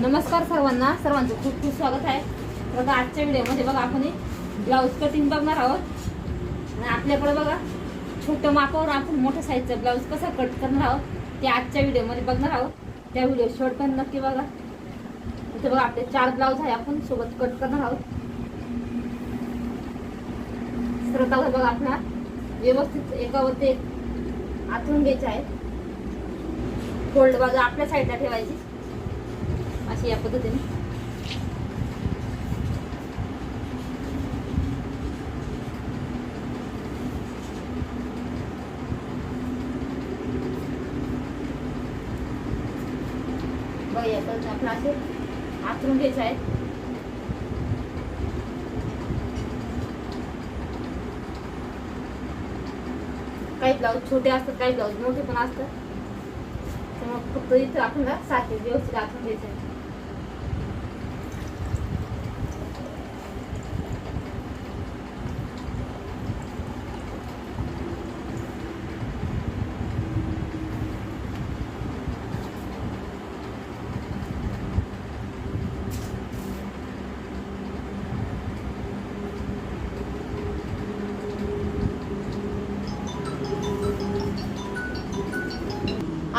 नमस्कार सर्वांना. सर्वांचं खूप खूप स्वागत आहे. बघा आजच्या व्हिडिओमध्ये बघा आपण ब्लाऊज कटिंग बघणार आहोत. आणि आपल्याकडे बघा छोटं मापावर आपण मोठ्या साईजचं ब्लाऊज कसं कट करणार आहोत ते आजच्या व्हिडिओमध्ये बघणार आहोत. त्या व्हिडिओ शॉर्ट पण नक्की बघा. इथे बघा आपले चार ब्लाऊज आहे आपण सोबत कट करणार आहोत. सर्वात बघा आपला व्यवस्थित एकावरती एक आथरून घ्यायचे आहे फोल्ड बाजू आपल्या साईडला ठेवायची. अशी या पद्धतीने. बघा या पद्धतीने असे आथरून घ्यायचं आहे. काही ब्लाऊज छोटे असतात काही ब्लाऊज मोठे पण असतात. मग फक्त इथं आपल्याला सारखे व्यवस्थित आखून घ्यायचं आहे.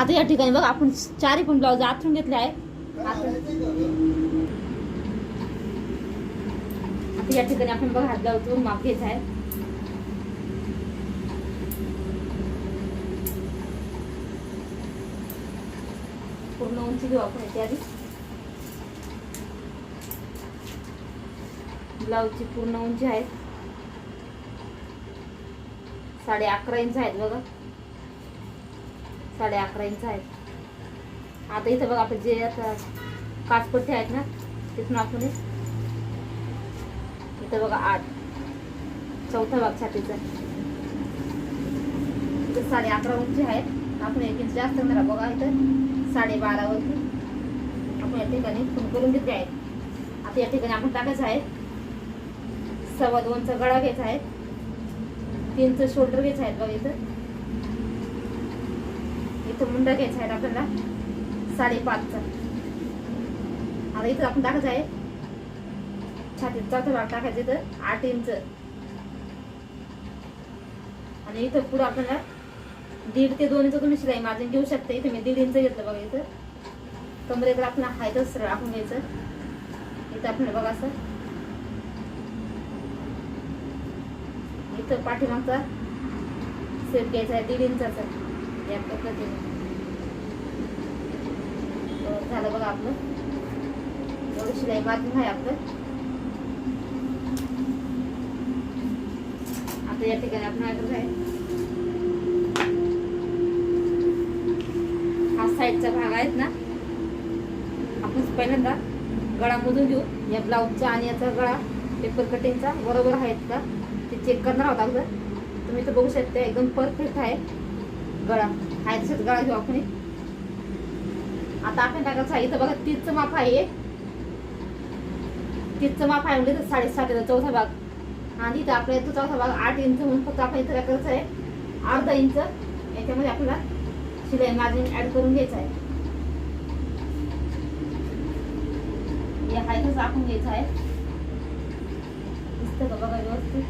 आता या ठिकाणी बघ आपण चारही पण ब्लाऊज आथरून घेतले आहे आता या ठिकाणी आपण बघा ब्लाऊज माप घ्यायचा आहे. पूर्ण उंची घेऊ आपण याची आधी. ब्लाऊजची पूर्ण उंची आहे. साडे अकरा इंच आहेत बघा. साडे अकरा इंच आहेत. आता इथं बघा आपण जे आता काचपट्टी आहेत ना तिथून आपण इथं बघा आठ. चौथा भाग छातीचा इथं साडे अकरा उंची आहेत आपण एक इंच जास्त करणार बघा इथं साडे बारावरती आपण या ठिकाणी करून घेतले आहेत. आता या ठिकाणी आपण टाकायचं आहे. सव्वा दोनचा गळा घ्यायचा आहे. तीनचं शोल्डर घ्यायचं आहेत बघा इथं. इथं मुंडा घ्यायचा आहे आपल्याला साडेपाचचा. आता इथं आपण टाकायचं आहे. छातीत चौथा भाग टाकायचं इथं आठ इंच. आणि इथं पुढं आपल्याला दीड ते दोन इंच तुम्ही शिलाई मार्जिन घेऊ शकता. इथे मी दीड इंच घेतलं बघा इथं. कमरेकडे आपण हायचं सरळ आपण घ्यायचं. इथं आपल्याला बघा असं. इथं पाठीमागचा सेट घ्यायचा आहे दीड इंचाचा. पद्धतीने हो, झालं बघा आपलं. एवढं शिलाई बाजून आहे आपलं. आता या ठिकाणी आपण काय आहे हा साईडचा भाग आहेत ना आपण पहिल्यांदा गळा मोजून घेऊ. या ब्लाऊजचा आणि याचा गळा पेपर कटिंगचा बरोबर आहेत का? ते चेक करणार आहोत अगोदर तुम्ही तर बघू शकता एकदम परफेक्ट आहे. गळा. आहे तसंच गळा घेऊ आपण आता आपण टाकायचं आहे. इथं बघा तीसचं माप आहे तीसचं माप आहे म्हणजे साडेसात चौथा भाग. आणि इथं आपल्या इथं चौथा भाग आठ इंच म्हणून फक्त आपण इथं करायचं आहे? अर्धा इंच. याच्यामध्ये आपल्याला शिलाई मार्जिन ऍड करून घ्यायचं आहे. या हायतच आपण घ्यायचं आहे. दिसतं का बघा व्यवस्थित?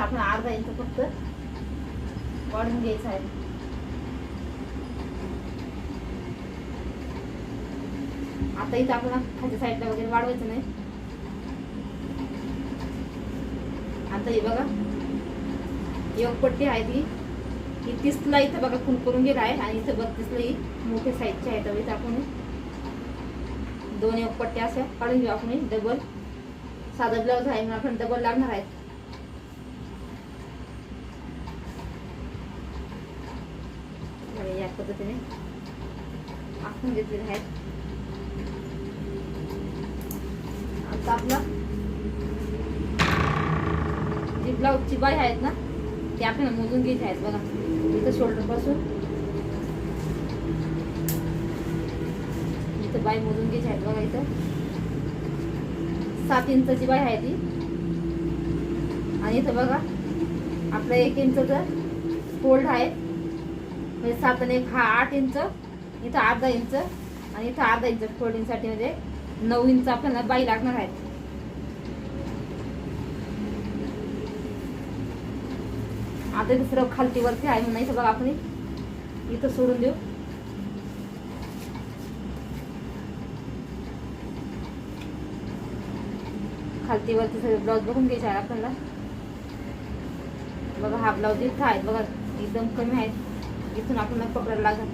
आपण अर्धा इंच फक्त वाढून घ्यायचं आहे. आता इथं आपण खालच्या साईडला वगैरे वाढवायचं नाही. आता हे बघा. एक पट्टी आहे ती. ही तीसला इथं बघा खून करून गेला आहे आणि इथं बत्तीसला ही मोठ्या साईजची आहे. तर इथं आपण दोन एक पट्ट्या अशा काढून घेऊ. आपण डबल साधा ब्लाऊज आहे म्हणून आपण डबल लागणार आहेत बघा, या पद्धतीने आखून घेतलेले आहेत. आता आपला जी ब्लाऊजची बाई आहेत ना ते आपल्याला मोजून घ्यायचे आहेत बघा. इथं शोल्डरपासून इथं बाई मोजून घ्यायची आहेत बघा इथं. सात इंचाची बाई आहे ती. आणि इथं बघा आपलं एक इंचचं फोल्ड आहे. म्हणजे सात आणि एक हा आठ इंच इथं अर्धा इंच आणि इथं अर्धा इंच फोल्डिंगसाठी म्हणजे नऊ इंच आपल्याला बाई लागणार आहेत. आता दुसरं खालती वरती आहे म्हणून इथं बघा आपण इथं सोडून देऊ. खालती वरती सगळे ब्लाऊज बघून घ्यायचे आहे आपल्याला. बघा हा ब्लाऊज इथं आहे. बघा एकदम कमी आहे इथून आपल्याला पकडायला लागत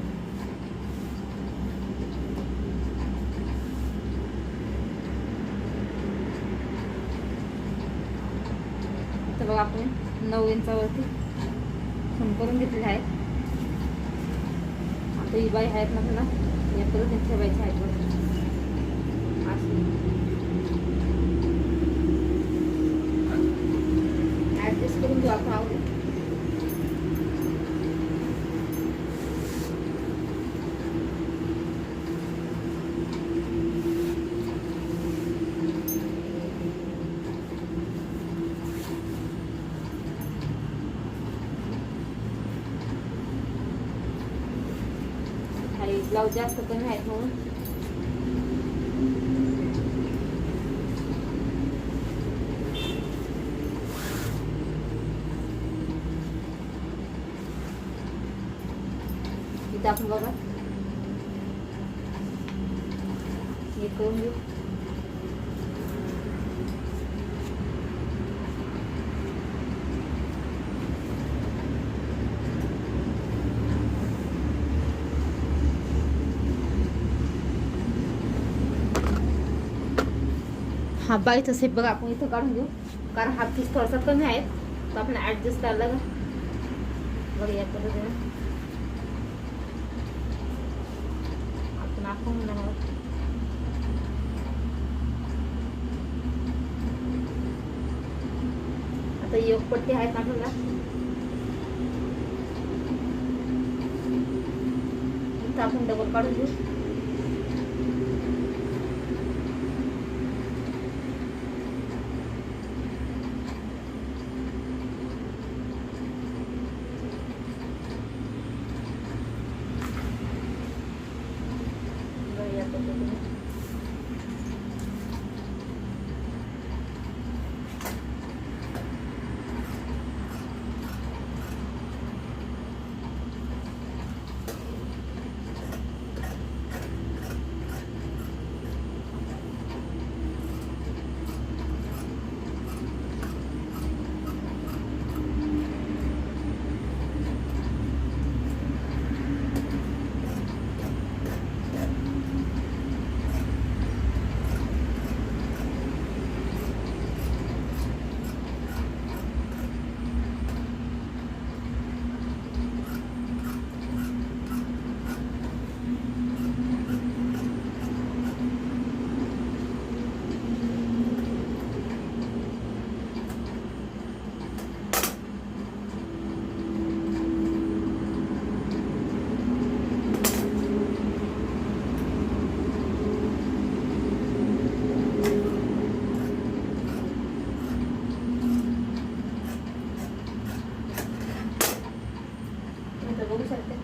तर बघा आपण नऊ इंचावरती फोन करून घेतलेले आहेत. आता ही बाई आहेत ना आपल्याला या करून ठेवायचे आहेत असं अशी ऍडजस्ट करून घेऊ आपण आवडेल खाली ब्लाऊज जास्त कमी आहेत म्हणून इथं आपण बघा हे करून घेऊ हा बाईचा सेप बघा आपण इथं काढून घेऊ. कारण हा पीस थोडासा कमी आहे तो आपण ॲडजस्ट करायला लागेल. बघा या पद्धतीने. आपण आपण आहोत. आता योग पट्टी आहेत आपल्याला. इथं आपण डबल काढून घेऊ बघा या पद्धतीने इथं बघू शकते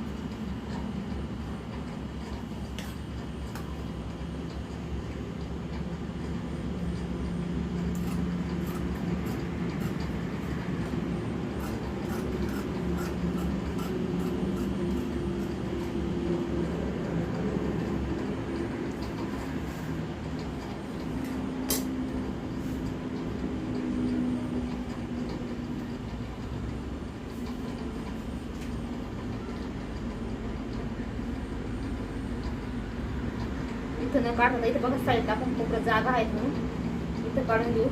इथं न काढता इथं बघा साईडला आपण कोपऱ्यात जागा आहेत म्हणून. इथं काढून देऊ.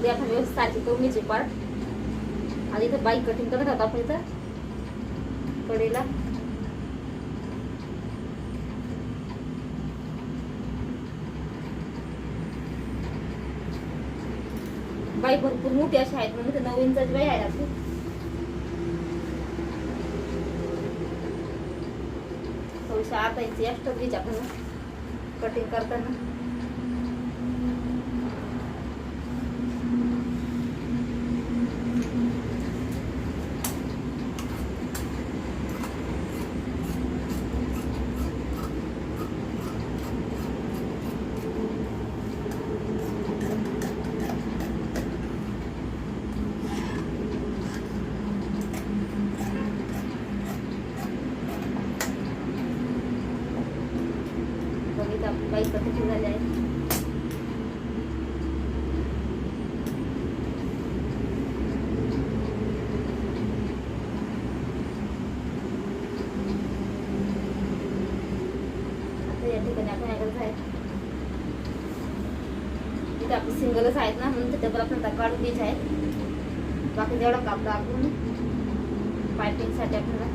सगळे आपण व्यवस्थित सारखी करून घ्यायचे पार्ट आणि इथं बाईक कटिंग करत राहतो आपण इथं. कडेला. बाई भरपूर मोठी अशी आहेत म्हणजे नऊ इंचाची बाई आहे आपली. थोडीशी आता इंची एक्स्ट्रा घ्यायची आपण कटिंग करताना. बघितलं आपली झाली आहे. आपण सिंगलच आहेत ना म्हणून त्याच्यावर आपण काढून घ्यायचे आहे बाकी जेवढा कापला आपण पायपिंगसाठी आपल्याला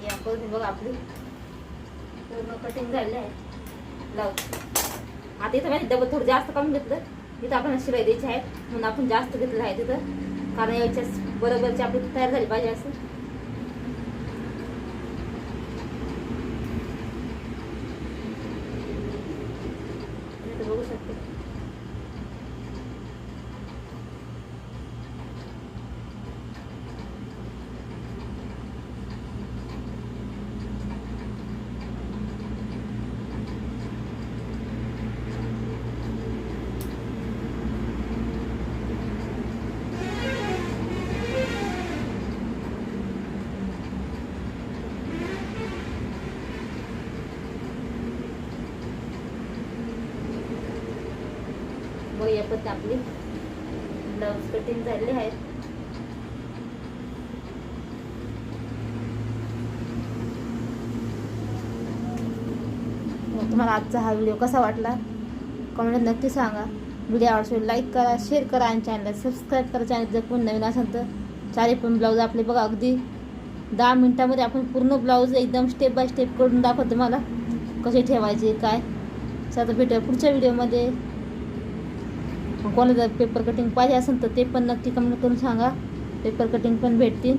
या पद्धतीने बघ आपली. पूर्ण कटिंग झालेली आहे. लावतो आता इथं माहिती डबल थोडं जास्त करून घेतलं. इथं आपण शिलाई द्यायची आहे म्हणून आपण जास्त घेतलं आहे तिथं. कारण याच्या बरोबरची आपली तयार झाली पाहिजे असं इथं बघू शकते बघ या आपली. ब्लाऊज कटिंग झाली आहे हो, तुम्हाला आजचा हा व्हिडिओ कसा वाटला? कमेंट नक्की सांगा. व्हिडिओ आवडतो लाईक करा शेअर करा आणि चॅनल सबस्क्राईब करा. चॅनल जर कोण नवीन असेल तर चारी पण ब्लाऊज आपले बघा अगदी दहा मिनटामध्ये आपण पूर्ण ब्लाऊज एकदम स्टेप बाय स्टेप करून दाखवतो तुम्हाला. कसे ठेवायचे काय? चला भेटूया पुढच्या व्हिडिओमध्ये. कोणाला जर पेपर कटिंग पाहिजे असेल तर ते पण नक्की कमेंट करून सांगा. पेपर कटिंग पण भेटतील.